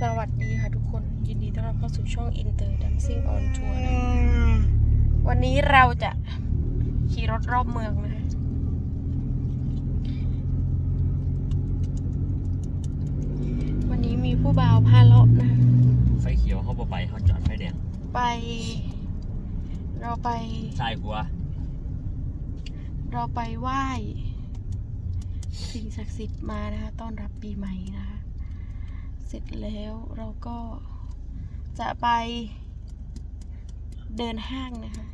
สวัสดีค่ะทุกคนยินดีต้อนรับเข้าสู่ช่อง Inter Dancing on Tour นะวันนี้เราจะขี่รถรอบเมืองนะคะวันนี้มีผู้บ่าวพาเลาะนะคะไฟเขียวเขาบ่ไปเขาจอดไฟแดงไป เราไปซ้ายขวาเราไปไหว้ สิ่งศักดิ์สิทธิ์มานะคะ ต้อนรับปีใหม่นะคะเสร็จแล้วเราก็จะไปเดินห้างนะคะ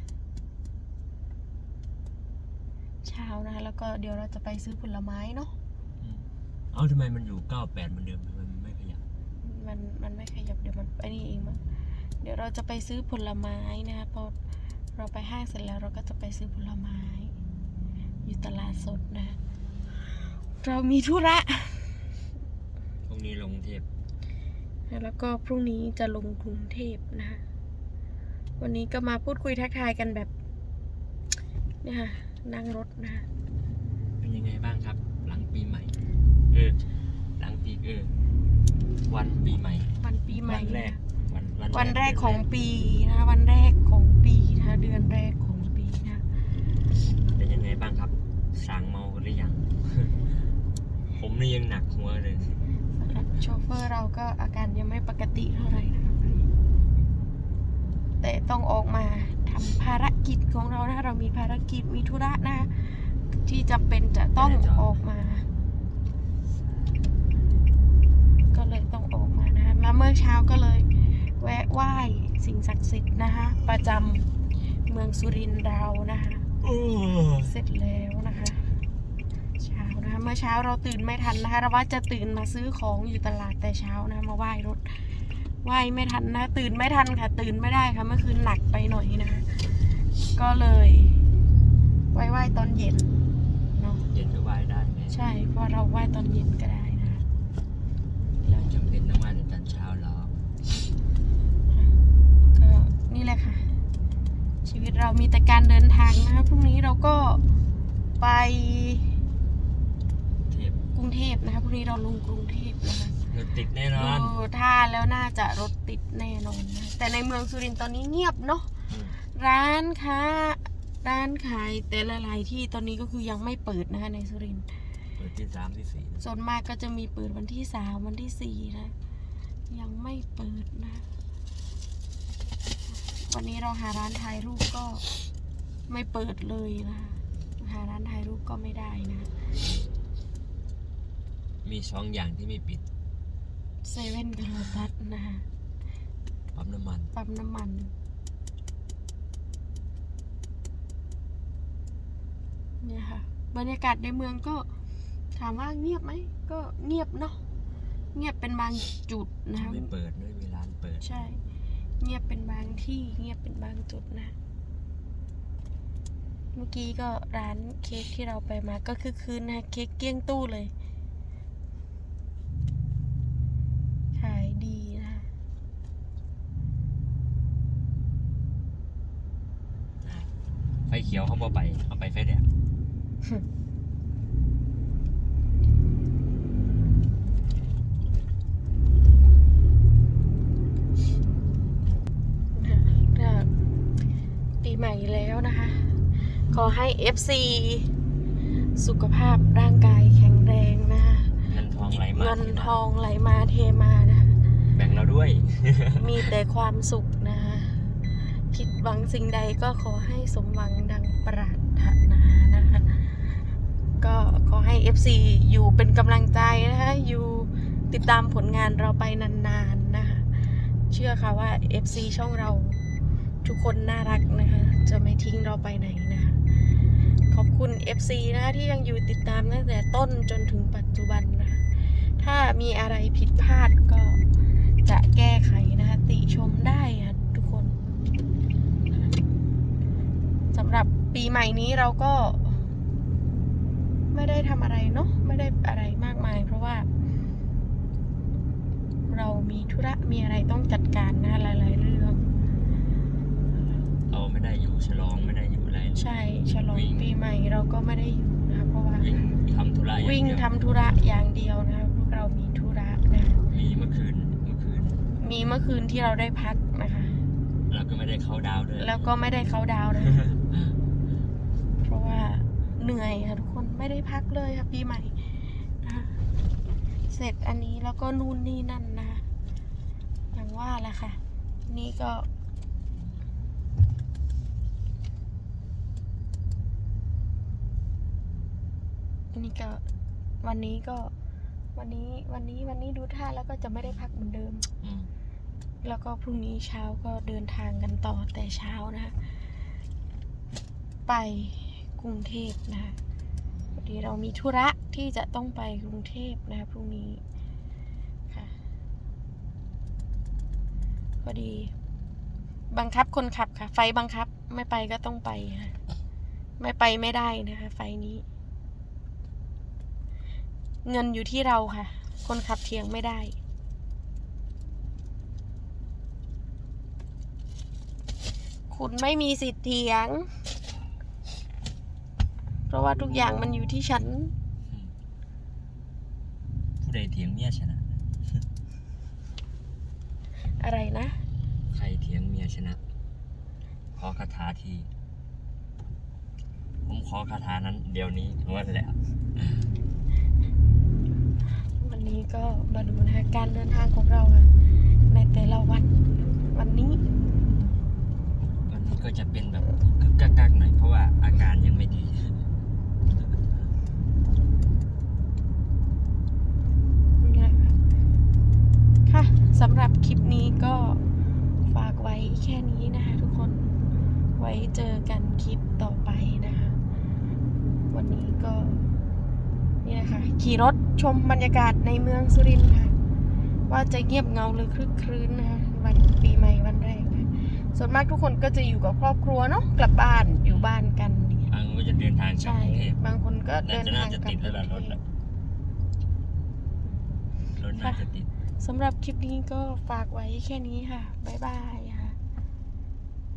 เช้านะคะแล้วก็เดี๋ยวเราจะไปซื้อผลไม้เนาะอืมเอ้าทำไมมันอยู่ 98เหมือนเดิมทำไมมันไม่ขยับ มันมันไม่ขยับเดี๋ยวมันไอ้นี่เองมั้งเดี๋ยวเราจะไปซื้อผลไม้นะคะพอเราไปห้างเสร็จแล้วเราก็จะไปซื้อผลไม้ อยู่ตลาดสดนะคะเรามีธุระพรุ่งนี้ลงเทพ แล้วก็พรุ่งนี้จะลงกรุงเทพนะคะวันนี้ก็มาพูดคุยทักทายกันแบบเนี่ยค่ะนั่งรถนะคะเป็นยังไงบ้างครับ หลังปีใหม่เออหลังปีเออวันปีใหม่ วันปีใหม่วันแรกวันวันแรกของปีนะคะวันแรกของปีนะคะเดือนแรกของปีนะคะเป็นยังไงบ้างครับสางเมากันหรือยัง ผมนี่ยังหนักหัวเลยสำหรับ โชเฟอร์เราก็อาการยังไม่ปกติเท่าไหร่นะคะแต่ต้องออกมาทำภารกิจของเรานะคะเรามีภารกิจมีธุระนะคะที่จำเป็นจะต้องออกมา ก็เลยต้องออกมานะคะมาเมื่อเช้าก็เลย แวะไหว้สิ่งศักดิ์สิทธิ์นะคะประจำเมืองสุรินทร์เรานะคะโอ้เสร็จแล้วนะคะ เช้านะคะเมื่อเช้าเราตื่นไม่ทันนะคะเราว่าจะตื่นมาซื้อของอยู่ตลาดแต่เช้านะมาไหว้รถไหว้ไม่ทันนะ ตื่นไม่ทันค่ะ ตื่นไม่ได้ค่ะเมื่อคืนหนักไปหน่อยนะคะก็เลยไหว้ไหว้ตอนเย็นเนาะเย็นก็ไหว้ได้ไหมใช่เพราะเราไหว้ตอนเย็นก็ได้นะคะเราจำเป็นต้องไหว้ในตอนเช้าหรอกก็นี่แหละค่ะ ชีวิตเรามีแต่การเดินทางนะคะพรุ่งนี้เราก็ไปเทพ กรุงเทพนะคะพรุ่งนี้เราลงกรุงเทพนะคะรถติดแน่นอนดูท่าแล้วน่าจะรถติดแน่นอนนะแต่ในเมืองสุรินทร์ตอนนี้เงียบเนาะอืมร้านค้าร้านขายแต่ละหลายที่ตอนนี้ก็คือยังไม่เปิดนะคะในสุรินทร์เปิดที่สามที่สี่ส่วนมากก็จะมีเปิดวันที่สามวันที่สี่นะ ยังไม่เปิดนะ วันนี้เราหาร้านถ่ายรูปก็ไม่เปิดเลยนะหาร้านถ่ายรูปก็ไม่ได้นะ มีสองอย่างที่ไม่ปิดเซเว่นกับโลตัสนะคะปั๊มน้ำมัน ปั๊มน้ำมันเนี่ยค่ะ บรรยากาศในเมืองก็ถามว่าเงียบไหม ก็เงียบเนาะเงียบเป็นบางจุดนะคะไม่เปิดไม่มีร้านเปิด ใช่ เงียบเป็นบางที่เงียบเป็นบางจุดนะ เมื่อกี้ก็ร้านเค้กที่เราไปมาก็คือคืนนะเค้กเกลี้ยงตู้เลย ขายดีนะคะ ไฟเขียวเขาบ่ไปเอาไปไฟแดงปีใหม่แล้วนะคะ ขอให้ FC สุขภาพร่างกายแข็งแรงนะคะเงินทองไหลมาเงินทมาทองไหลมาเทมานะคะแบ่งเราด้วย มีแต่ความสุข คิดหวังสิ่งใดก็ขอให้สมหวังดังปรารถนานะคะ ก็ขอให้ FC อยู่เป็นกำลังใจนะคะอยู่ติดตามผลงานเราไปนานๆนะคะ เชื่อค่ะว่า FC ช่องเราทุกคนน่ารักนะคะ จะไม่ทิ้งเราไปไหนนะคะ ขอบคุณ FC นะคะที่ยังอยู่ติดตามตั้งแต่ต้นจนถึงปัจจุบันนะะถ้ามีอะไรผิดพลาดก็จะแก้ไขนะคะติชมได้ค่ะทุกคนสำหรับ ปีใหม่นี้เราก็ ไม่ได้ทำอะไรเนาะไม่ได้อะไรมากมาย เพราะว่า เรามีธุระมีอะไรต้องจัดการนะหลายๆเรื่อง เราไม่ได้อยู่ฉลองไม่ได้อยู่อะไรใช่ฉลองวิ่งปีใหม่เราก็ไม่ได้อยู่นะคะเพราะว่าวิ่งทำธุระอย่างวิ่งเดียวทำธุระอย่างเดียวนะคะพวกเรามีธุระนะมีเมื่อคืนเมื่อคืน มีเมื่อคืนที่เราได้พักนะคะ เราก็ไม่ได้เข้าดาวน์ด้วยแล้วก็ไม่ได้เขาน์ดาวน์นะเพราะว่า เหนื่อยค่ะทุกคนไม่ได้พักเลยค่ะปีใหม่นะคะเสร็จอันนี้แล้วก็นู่นนี่นั่นนะ อย่างว่าแหละค่ะ นี่ก็ นี่ก็วันนี้ก็วันนี้วันนี้วันนี้ดูท่าแล้วก็จะไม่ได้พักเหมือนเดิมอืมแล้วก็พรุ่งนี้เช้าก็เดินทางกันต่อแต่เช้านะคะไป กรุงเทพนะคะพอดีเรามีธุระที่จะต้องไปกรุงเทพนะคะพรุ่งนี้ค่ะพอดี บังคับคนขับค่ะ ไฟบังคับไม่ไปก็ต้องไปค่ะไม่ไปไม่ได้นะคะ ไฟนี้ เงินอยู่ที่เราค่ะ คนขับเทียงไม่ได้คุณไม่มีสิทธิ์เถียง เพราะว่าทุกอย่างมันอยู่ที่ฉัน ผู้ใดเถียงเมียชนะ อะไรนะ ใครเถียงเมียชนะ ขอคาถาที ผมขอคาถานั้น เดี๋ยวนี้วันแหละวันนี้ก็มาดูนะคะการเดินทางของเราค่ะ ในแต่ละวัน วันนี้วันนี้ก็จะเป็นแบบกึกกักๆหน่อยเพราะว่าอาการยังไม่ดี เนี่ยค่ะค่ะสำหรับคลิป นี้ก็ฝากไว้แค่นี้นะคะทุกคนไว้เจอกันคลิปต่อไปนะคะ วันนี้ก็นี่นะคะขี่รถชมบรรยากาศในเมืองสุรินทร์ค่ะ ว่าจะเงียบเหงาหรือคลึกครื้นนะคะวันปีใหม่วันแรกนะส่วนมากทุกคนก็จะอยู่กับครอบครัวเนาะกลับบ้านอยู่บ้านกันอย่างเงี้ยบางก็จะเดินทางกลับใช่กรุงเทพบางคนก็เดิน่านจะทาน่างจะกลับติดกแล้วรุงล่ะรถเทพน่ะรถน่าจะติด สำหรับคลิปนี้ก็ฝากไว้แค่นี้ค่ะ บ๊ายบาย